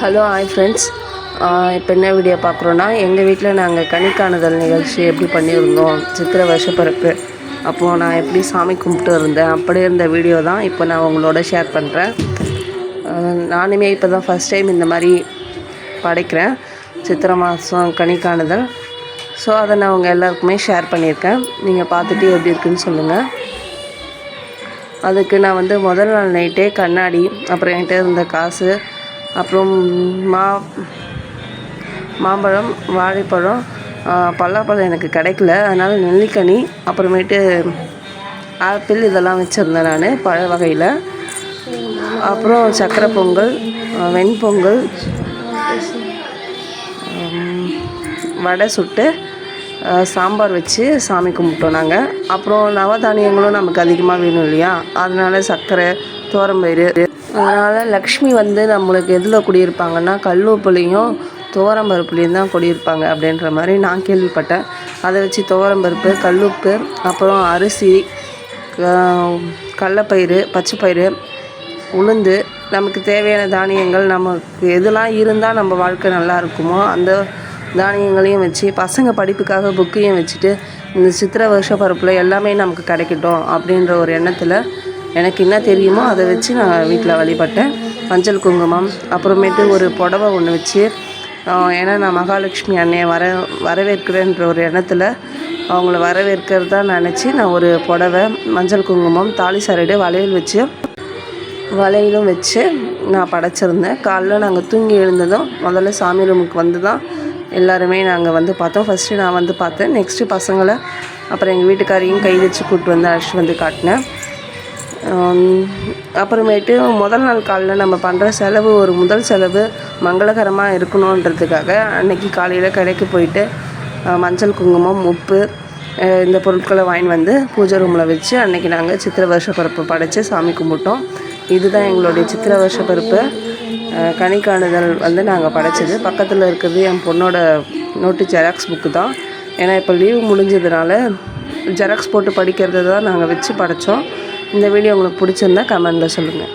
Hello hi friends இப்போ என்ன video பார்க்குறோன்னா எங்கள் வீட்டில் நாங்கள் கணிக்காணுதல் நிகழ்ச்சி எப்படி பண்ணியிருந்தோம்? சித்திரை வருஷப்பிறப்பு அப்போது நான் எப்படி சாமி கும்பிட்டு இருந்தேன்? அப்படி இருந்த வீடியோ தான் இப்போ நான் உங்களோட ஷேர் பண்ணுறேன் நானுமே இப்போ தான் ஃபஸ்ட் டைம் இந்த மாதிரி படைக்கிறேன். சித்திரை மாதம் கணிக்காணுதல் ஸோ அதை நான் உங்கள் எல்லாருக்குமே ஷேர் பண்ணியிருக்கேன். நீங்கள் பார்த்துட்டு எப்படி இருக்குன்னு சொல்லுங்கள் அதுக்கு நான் வந்து முதல் நாள் நைட்டே கண்ணாடி அப்புறம் என்கிட்ட இருந்த காசு அப்புறம் மா மாம்பழம் வாழைப்பழம் பல்லாப்பழம் பலாப்பழம் எனக்கு கிடைக்கல. அதனால் நெல்லிக்கனி அப்புறமேட்டு ஆப்பிள் இதெல்லாம் வச்சுருந்தேன் நான் பழ வகையில். அப்புறம் சக்கரை பொங்கல் வெண்பொங்கல் வடை சுட்டு சாம்பார் வச்சு சாமி கும்பிட்டோம் நாங்கள் அப்புறம் நவதானியங்களும் நமக்கு அதிகமாக வேணும் இல்லையா? அதனால சர்க்கரை தோரம்பயிறு அதனால் லக்ஷ்மி வந்து நம்மளுக்கு எதில் குடியிருப்பாங்கன்னா கல்லூப்புலையும் துவரம்பருப்புலையும் தான் குடியிருப்பாங்க அப்படின்ற மாதிரி நான் கேள்விப்பட்டேன். அதை வச்சு துவரம்பருப்பு கல்லுப்பு அப்புறம் அரிசி கடலப்பயிறு பச்சைப்பயிறு உளுந்து நமக்கு தேவையான தானியங்கள் நமக்கு எதெல்லாம் இருந்தால் நம்ம வாழ்க்கை நல்லா இருக்குமோ அந்த தானியங்களையும் வச்சு பசங்க படிப்புக்காக புக்கையும் வச்சுட்டு இந்த சித்திரை வருஷ பருப்பில் எல்லாமே நமக்கு கிடைக்கட்டும் அப்படின்ற ஒரு எண்ணத்தில் எனக்கு என்ன தெரியுமோ அதை வச்சு நான் வீட்டில் வழிபட்டேன். மஞ்சள் குங்குமம் அப்புறமேட்டு ஒரு புடவை ஒன்று வச்சு ஏன்னா நான் மகாலட்சுமி அன்னையை வர வரவேற்கிறேன்ற ஒரு எண்ணத்தில் அவங்கள வரவேற்கிறதா நினச்சி நான் ஒரு புடவை மஞ்சள் குங்குமம் தாலி சரடு வளையல் வச்சு வலையிலும் வச்சு நான் படைச்சிருந்தேன். காலைல நாங்கள் தூங்கி எழுந்ததும் முதல்ல சாமி ரூமுக்கு வந்து தான் எல்லாருமே நாங்கள் வந்து பார்த்தோம். ஃபஸ்ட்டு நான் வந்து பார்த்தேன். நெக்ஸ்ட்டு பசங்களை அப்புறம் எங்கள் வீட்டுக்காரையும் கை வச்சு கூப்பிட்டு வந்து அழைச்சிட்டு வந்து காட்டினேன். அப்புறமேட்டு முதல் நாள் காலைல நம்ம பண்ணுற செலவு ஒரு முதல் செலவு மங்களகரமாக இருக்கணுன்றதுக்காக அன்னைக்கு காலையில் கடைக்கு போயிட்டு மஞ்சள் குங்குமம் உப்பு இந்த பொருட்களை வாங்கி வந்து பூஜை ரூமில் வச்சு அன்னைக்கு நாங்கள் சித்திரை வருஷ பருப்பு படைத்து சாமி கும்பிட்டோம். இதுதான் எங்களுடைய சித்திரை வருஷ பருப்பு. கனிக்காணுதல் வந்து நாங்கள் படைச்சது. பக்கத்தில் இருக்கிறது என் பொண்ணோட நோட்டு ஜெராக்ஸ் புக்கு தான். ஏன்னா இப்போ லீவ் முடிஞ்சதுனால ஜெராக்ஸ் போட்டு படிக்கிறது தான் நாங்கள் வச்சு படைத்தோம் இந்த வீடியோ உங்களுக்கு பிடிச்சிருந்தா கமெண்டில் சொல்லுங்கள்